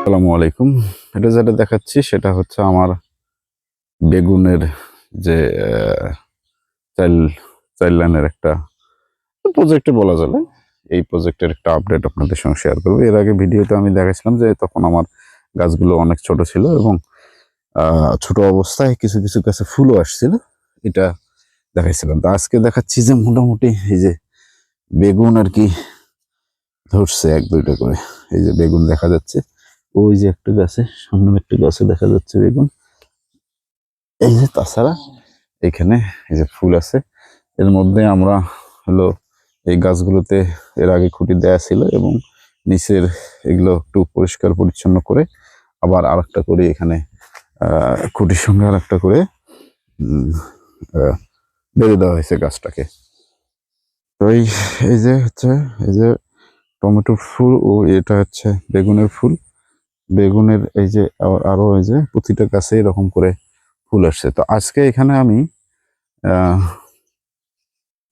আসসালামু আলাইকুম। এটা যেটা দেখাচ্ছি, সেটা হচ্ছে আমার বেগুনের যে চাইল লাইনের একটা প্রজেক্টে বলা যাবে এই প্রজেক্টের একটা আপডেট আপনাদের সঙ্গে শেয়ার করব। এর আগে ভিডিওতে আমি দেখাছিলাম যে, তখন আমার গাছগুলো অনেক ছোট ছিল এবং ছোট অবস্থায় কিছু কিছু গাছে ফুলও আসছিল। এটা দেখাইছিলাম। তো আজকে দেখাচ্ছি যে, মোটামুটি এই যে বেগুন আর কি ধরছে এক, দুইটা করে। এই যে বেগুন দেখা যাচ্ছে। ওই যে একটা গাছে, সামনে একটা গাছে দেখা যাচ্ছে বেগুন। এই যে তাছাড়া এখানে এই যে ফুল আছে। এর মধ্যে আমরা হলো এই গাছগুলোতে এর আগে খুঁটি দেয়া ছিল এবং নিচের এগুলো একটু পরিষ্কার পরিচ্ছন্ন করে আবার আরেকটা করে এখানে খুঁটির সঙ্গে আর একটা করে বেঁধে দেওয়া হয়েছে গাছটাকে। তো এই যে হচ্ছে, এই যে টমেটোর ফুল ও এটা হচ্ছে বেগুনের ফুল। বেগুনের এই যে আরও আরও এই যে প্রতিটা গাছে এরকম করে ফুল আসছে। তো আজকে এখানে আমি আহ,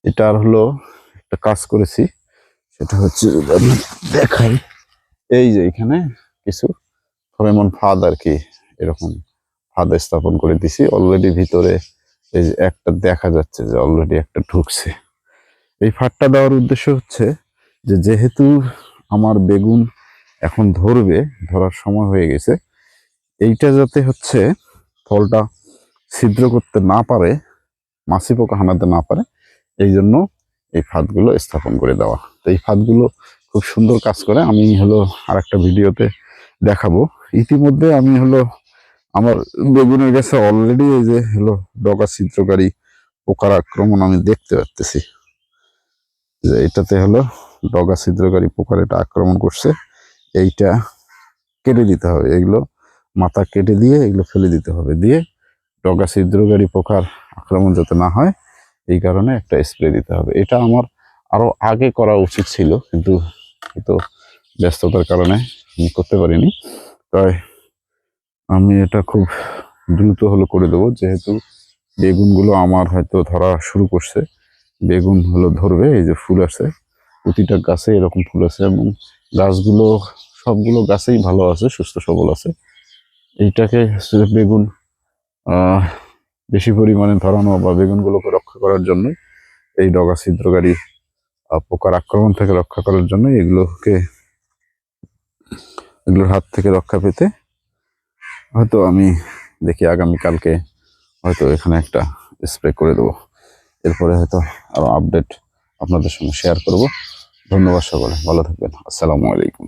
এটার হলো একটা কাজ করেছি। সেটা হচ্ছে আমি দেখাই এই যে এখানে কিছু এমন ফাঁদ আর কি এরকম ফাঁদ স্থাপন করে দিছি। অলরেডি ভিতরে এই যে একটা দেখা যাচ্ছে যে অলরেডি একটা ঢুকছে। এই ফাঁদটা দেওয়ার উদ্দেশ্য হচ্ছে যে যেহেতু আমার বেগুন এখন ধরবে, ধরার সময় হয়ে গেছে, এইটা যাতে হচ্ছে ফলটা ছিদ্র করতে না পারে, মাছি পোকা হানাতে না পারে, এই জন্য এই ফাঁদগুলো স্থাপন করে দেওয়া। তো এই ফাঁদগুলো খুব সুন্দর কাজ করে, আমি হলো আর একটা ভিডিওতে দেখাবো। ইতিমধ্যে আমি হলো আমার বেগুনের গাছে অলরেডি এই যে হলো ডগা ছিদ্রকারী পোকার আক্রমণ আমি দেখতে পারতেছি। যে এটাতে হলো ডগা ছিদ্রকারী পোকার এটা আক্রমণ করছে, এইটা কেটে দিতে হবে। এগুলো মাথা কেটে দিয়ে এগুলো ফেলে দিতে হবে। দিয়ে ডগা ছিদ্রকারী পোকার আক্রমণ যাতে না হয়, এই কারণে একটা স্প্রে দিতে হবে। এটা আমার আরও আগে করা উচিত ছিল, কিন্তু তো ব্যস্ততার কারণে আমি করতে পারিনি। তাই আমি এটা খুব দ্রুত হলো করে দেবো, যেহেতু বেগুনগুলো আমার হয়তো ধরা শুরু করছে। বেগুন হলো ধরবে, এই যে ফুল আছে প্রতিটা গাছে এরকম ফুল আছে এবং গাছগুলো, সবগুলো গাছেই ভালো আছে, সুস্থ সবল আছে। এইটাকে বেগুন বেশি পরিমাণে ধরানো বা বেগুনগুলোকে রক্ষা করার জন্য, এই ডগা ছিদ্রকারী পোকার আক্রমণ থেকে রক্ষা করার জন্য এগুলোকে, এগুলোর হাত থেকে রক্ষা পেতে হয়তো আমি দেখি আগামী কালকে হয়তো এখানে একটা স্প্রে করে দেবো। এরপরে হয়তো আরও আপডেট আপনাদের সঙ্গে শেয়ার করব। ধন্যবাদ সকলে ভালো থাকবেন। আসসালামু আলাইকুম।